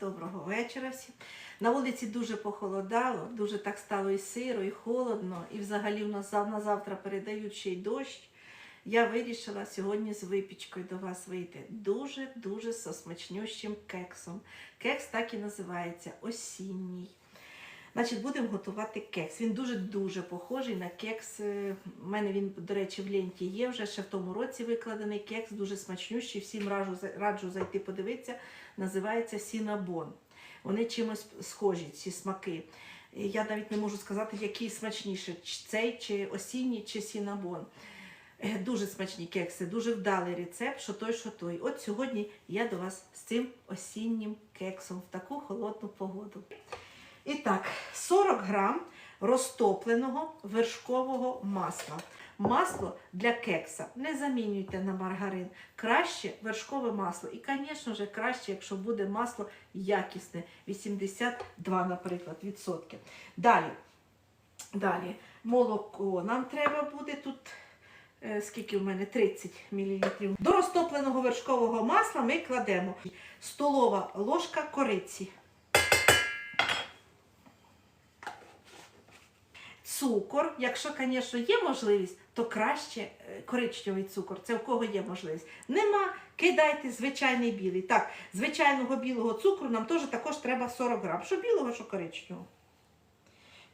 Доброго вечора всім. На вулиці дуже похолодало, дуже так стало і сиро, і холодно, і взагалі у нас на завтра передають дощ. Я вирішила сьогодні з випічкою до вас вийти. Дуже-дуже со смачнющим кексом. Кекс так і називається осінній. Значить, будемо готувати кекс. Він дуже-дуже похожий на кекс. е, У мене він, до речі, в ленті є вже ще в тому році викладений кекс, дуже смачнющий. Всім раджу, раджу зайти подивитися. Називається Сінабон. Вони чимось схожі, ці смаки. Я навіть не можу сказати, який смачніше, чи цей, чи осінній, чи сінабон. Е, Дуже смачні кекси, дуже вдалий рецепт, що той, що той. От сьогодні я до вас з цим осіннім кексом в таку холодну погоду. І так, 40 грам розтопленого вершкового масла. Масло для кекса не замінюйте на маргарин. Краще вершкове масло. І, звісно ж, краще, якщо буде масло якісне, 82, наприклад, відсотки. Далі, далі, молоко нам треба буде тут. е, Скільки в мене 30 мл. До розтопленого вершкового масла ми кладемо столова ложка кориці. Цукор, якщо, звісно, є можливість, то краще е, коричневий цукор. Це в кого є можливість. Нема, кидайте звичайний білий. Так, звичайного білого цукру нам теж також треба 40 грам. Що білого, що коричневого.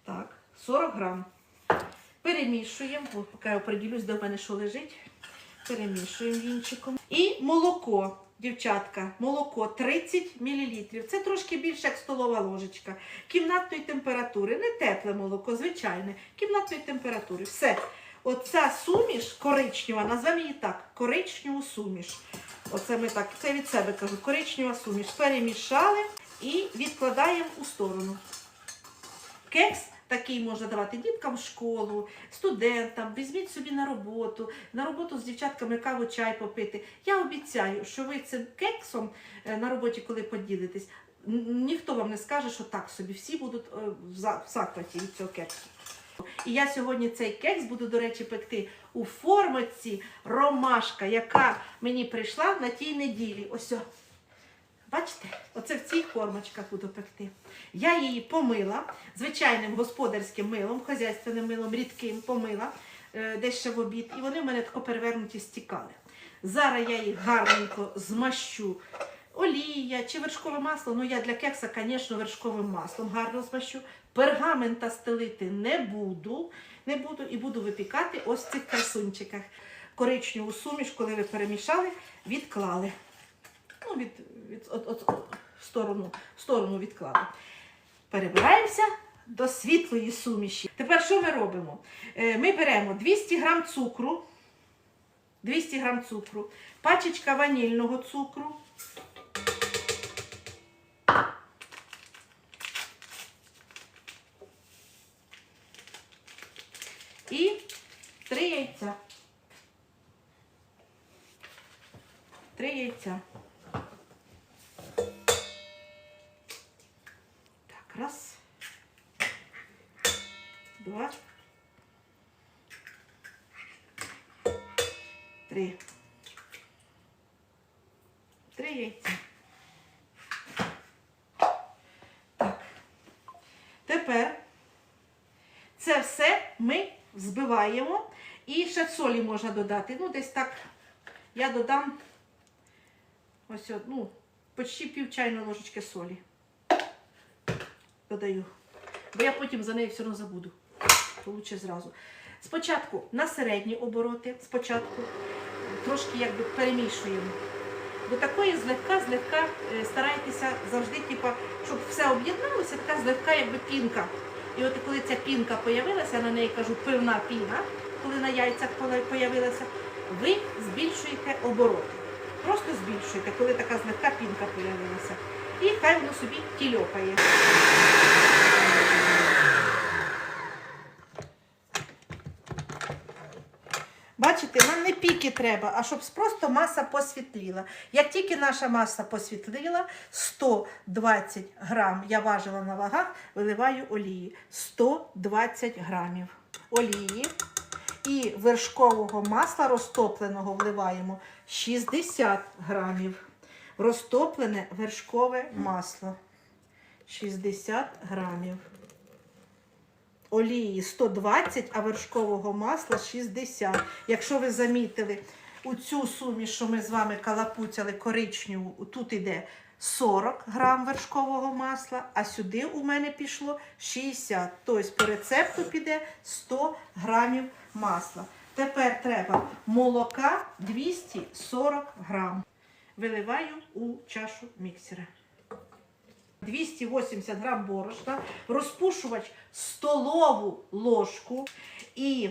Так, 40 грам. Перемішуємо, поки я оприділюсь, де в мене що лежить. Перемішуємо вінчиком. І молоко, дівчатка, молоко 30 мл. Це трошки більше, як столова ложечка. Кімнатної температури, не тепле молоко, звичайне, кімнатної температури. Все. Оця суміш коричнева, назвемо її так, коричневу суміш. Оце ми так, це від себе кажу, коричнева суміш. Перемішали і відкладаємо у сторону. Кекс такий можна давати діткам в школу, студентам, візьміть собі на роботу, на роботу з дівчатками каву чай попити. Я обіцяю, що ви цим кексом е, на роботі, коли поділитесь, ніхто вам не скаже, що так собі. Всі будуть е, в за- захваті від цього кексу. І я сьогодні цей кекс буду, до речі, пекти у формочці ромашка, яка мені прийшла на тій неділі. Ось. Бачите, оце в цих формочках буду пекти. Я її помила звичайним господарським милом, хазяйственним милом, рідким помила е, десь в обід, і вони в мене тако перевернуті стікали. Зараз я їх гарненько змащу. Олія чи вершкове масло. Ну я для кекса, звісно, вершковим маслом гарно змащу. Пергамента стелити не буду. Не буду і буду випікати ось в цих красунчиках. Коричневу суміш, коли ви перемішали, відклали. Ну, від, від, от, от, в сторону, в сторону відклали. Перебираємося до світлої суміші. Тепер що ми робимо? Е, Ми беремо 200 грам цукру, 200 грам цукру, пачечка ванільного цукру. І 3 яйця. 3 яйця. Це все ми збиваємо. І ще солі можна додати. Ну, десь так я додам ось, от, ну, почти пів чайної ложечки солі додаю. Бо я потім за неї все одно забуду. Лучше зразу. Спочатку на середні обороти, спочатку трошки якби перемішуємо. До такої злегка, злегка е, старайтеся завжди, типа, щоб все об'єдналося, така злегка якби пінка. І от коли ця пінка появилася, я на неї кажу пивна піна, коли на яйцях появилася, ви збільшуєте обороти. Просто збільшуєте, коли така злегка пінка появилася. І хай воно собі тільопає. Бачите, нам не піки треба, а щоб просто маса посвітліла. Як тільки наша маса посвітліла, 120 грам, я важила на вагах, виливаю олії. 120 грамів олії. І вершкового масла розтопленого вливаємо 60 грамів. розтоплене вершкове масло 60 грамів. Олії 120, а вершкового масла 60. Якщо ви замітили, у цю суміш, що ми з вами калапуцяли коричневу, тут іде 40 грам вершкового масла, а сюди у мене пішло 60. Тобто по рецепту піде 100 грамів масла. Тепер треба молока 240 грам. Виливаю у чашу міксера. 280 грам борошна, розпушувач столову ложку. І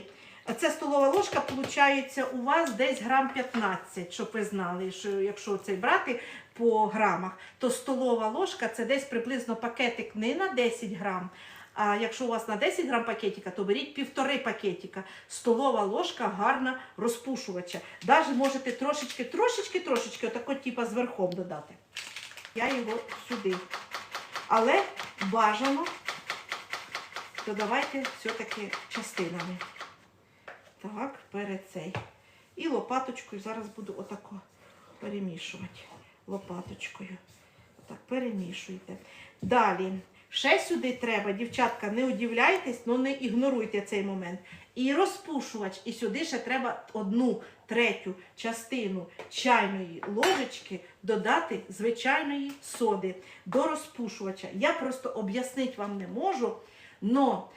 ця столова ложка, виходить, у вас десь грам 15, щоб ви знали, що якщо цей брати по грамах, то столова ложка це десь приблизно пакетик не на 10 грам. А якщо у вас на 10 грам пакетика, то беріть півтори пакетика. Столова ложка гарна розпушувача. Навіть можете трошечки, трошечки, трошечки, отако типа зверхом додати. Я його сюди. Але бажано додавайте все-таки частинами. Так, перед цей. І лопаточкою зараз буду отако перемішувати. Лопаточкою. Так, перемішуйте. Далі. Ще сюди треба, дівчатка, не удивляйтесь, ну не ігноруйте цей момент. І розпушувач. І сюди ще треба одну третю частину чайної ложечки додати звичайної соди до розпушувача. Я просто об'яснити вам не можу, но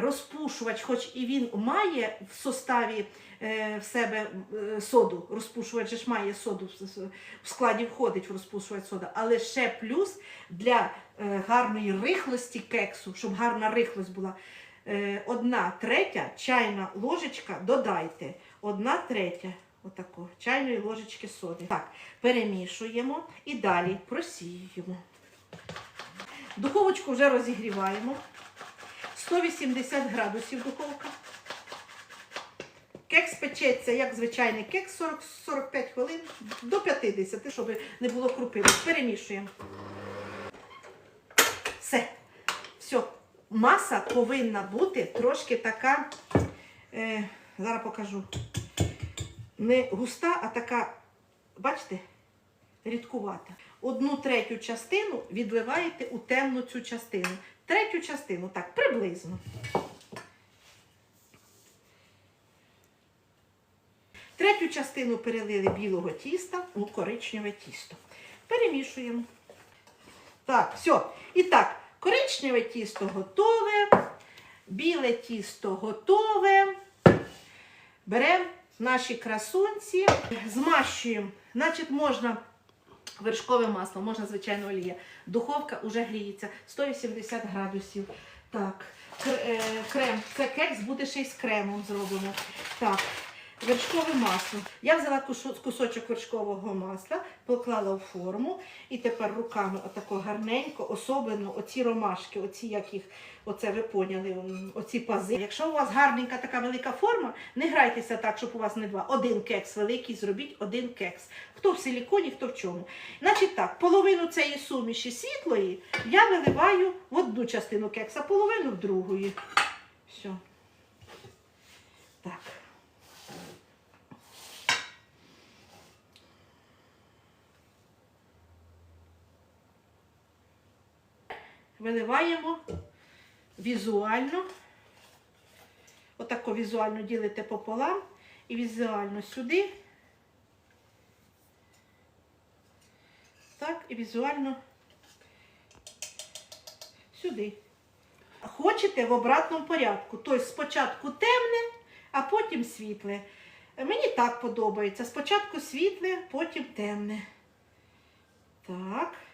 розпушувач, хоч і він має в составі е, в себе е, соду, розпушувач ж має соду в складі входить в розпушувач сода, але ще плюс для е, гарної рихлості кексу, щоб гарна рихлость була. е, Одна третя чайна ложечка додайте. Одна третя отако, чайної ложечки соди. Так, перемішуємо і далі просіюємо. Духовочку вже розігріваємо. 180 градусів духовка. Кекс печеться, як звичайний кекс, 40-45 хвилин до 50, щоб не було крупинок. Перемішуємо. Все. Все. Маса повинна бути трошки така, е, зараз покажу, не густа, а така, бачите, рідкувата. Одну третю частину відливаєте у темну цю частину. Третю частину, так, приблизно. Третю частину перелили білого тіста у коричневе тісто. Перемішуємо. Так, все. І так, коричневе тісто готове, біле тісто готове. Беремо наші красунці, змащуємо. Значить, можна вершкове масло, можна звичайно олія. Духовка вже гріється 180 градусів. Так, е, крем. Це кекс буде ще й з кремом зроблено. Так, вершкове масло. Я взяла кусочок вершкового масла, поклала в форму і тепер руками отако гарненько, особливо оці ромашки, оці як їх, оце ви поняли, оці пази. Якщо у вас гарненька така велика форма, не грайтеся так, щоб у вас не два. Один кекс великий, зробіть один кекс. Хто в силіконі, хто в чому. Значить так, половину цієї суміші світлої я виливаю в одну частину кекса, половину в другої. Все. Так. Виливаємо візуально. Отако візуально ділите пополам і візуально сюди. Так, і візуально сюди. Хочете в обратному порядку. Тобто спочатку темне, а потім світле. Мені так подобається. Спочатку світле, потім темне. Так.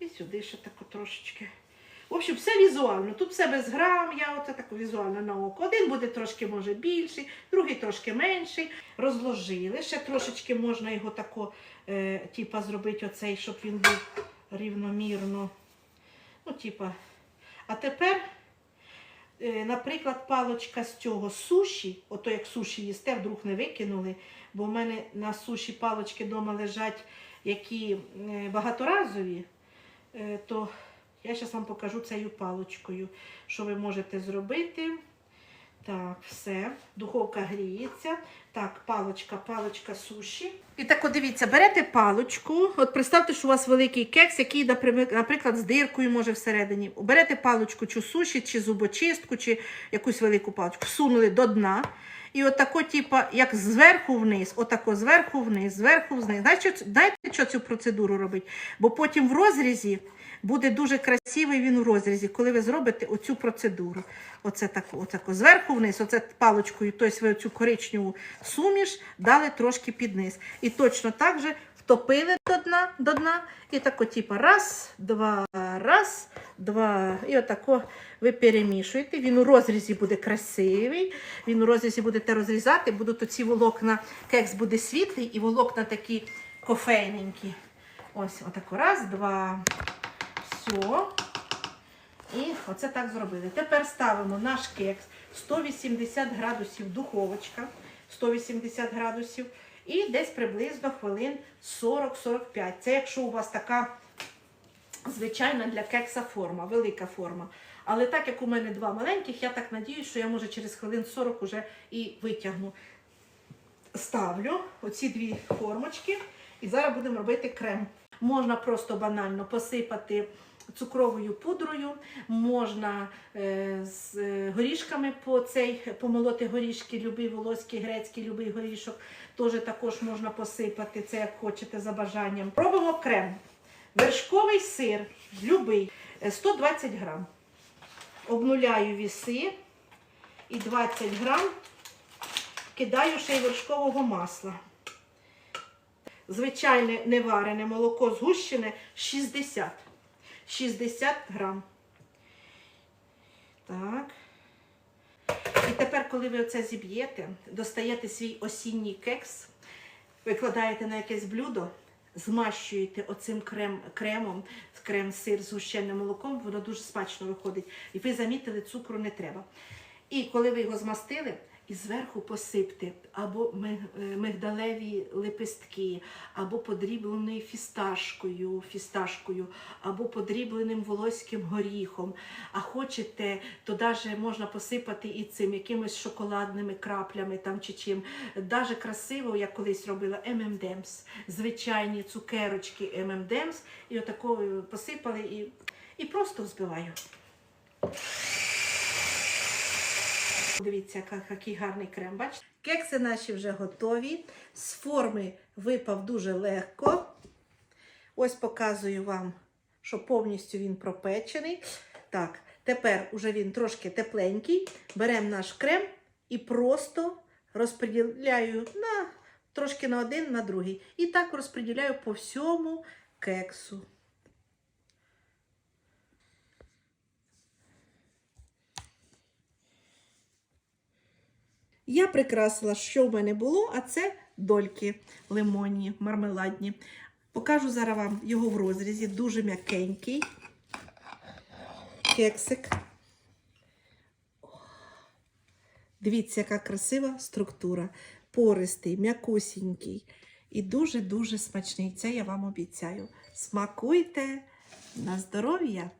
І сюди ще тако трошечки. В общем, все візуально. Тут все без грам, я оце так візуально на око. Один буде трошки, може, більший, другий трошки менший. Розложили. Ще трошечки можна його тако, е, типа, зробити оцей, щоб він був рівномірно. Ну, типа. А тепер, е, наприклад, палочка з цього суші, ото як суші їсте, вдруг не викинули, бо в мене на суші палочки вдома лежать, які е, багаторазові, то я зараз вам покажу цією палочкою, що ви можете зробити. Так, все. Духовка гріється. Так, палочка, палочка суші. І так, от дивіться, берете палочку. От представте, що у вас великий кекс, який, наприклад, з диркою може всередині. Берете палочку чи суші, чи зубочистку, чи якусь велику палочку, всунули до дна. І отако, типа, як зверху вниз, отако зверху вниз, зверху вниз. Знаєте, знаєте, що цю процедуру робить? Бо потім в розрізі буде дуже красивий він в розрізі, коли ви зробите оцю процедуру. Оце тако, отако, зверху вниз, оце паличкою, тобто ви оцю коричневу суміш дали трошки під низ. І точно так же втопили до дна, до дна і тако, типу, раз, два, раз, два. І отако ви перемішуєте. Він у розрізі буде красивий. Він у розрізі будете розрізати, будуть оці волокна, кекс буде світлий і волокна такі кофейненькі. Ось, отако, раз, два. Все. І оце так зробили. Тепер ставимо наш кекс 180 градусів духовочка, 180 градусів, і десь приблизно хвилин 40-45. Це якщо у вас така звичайна для кекса форма, велика форма. Але так як у мене два маленьких, я так надіюсь, що я може через хвилин 40 уже і витягну. Ставлю оці дві формочки і зараз будемо робити крем. Можна просто банально посипати цукровою пудрою, можна е, з е, горішками по цей, помолоти горішки, любий волоський, грецький, любий горішок. Теж також можна посипати, це як хочете за бажанням. Робимо крем. Вершковий сир, любий, е, 120 грам. Обнуляю віси і 20 грам кидаю ще й вершкового масла. Звичайне неварене молоко згущене 60. 60 грам. Так. І тепер, коли ви оце зіб'єте, достаєте свій осінній кекс, викладаєте на якесь блюдо, змащуєте оцим крем, кремом, крем-сир з гущеним молоком, воно дуже смачно виходить. І ви замітили, цукру не треба. І коли ви його змастили, і зверху посипте або е, мигдалеві лепестки, або подрібленою фісташкою, фісташкою, або подрібленим волоським горіхом. А хочете, то навіть можна посипати і цим якимись шоколадними краплями там чи чим. Даже красиво, я колись робила M&M's, звичайні цукерочки M&M's, і отако е, посипали і, і просто взбиваю. Дивіться, який гарний крем. Бачите? Кекси наші вже готові. З форми випав дуже легко. Ось показую вам, що повністю він пропечений. Так, тепер уже він трошки тепленький. Беремо наш крем і просто розподіляю на, трошки на один, на другий. І так розподіляю по всьому кексу. Я прикрасила, що в мене було, а це дольки лимонні, мармеладні. Покажу зараз вам його в розрізі, дуже м'якенький кексик. Дивіться, яка красива структура. Пористий, м'якусінький і дуже-дуже смачний. Це я вам обіцяю. Смакуйте на здоров'я!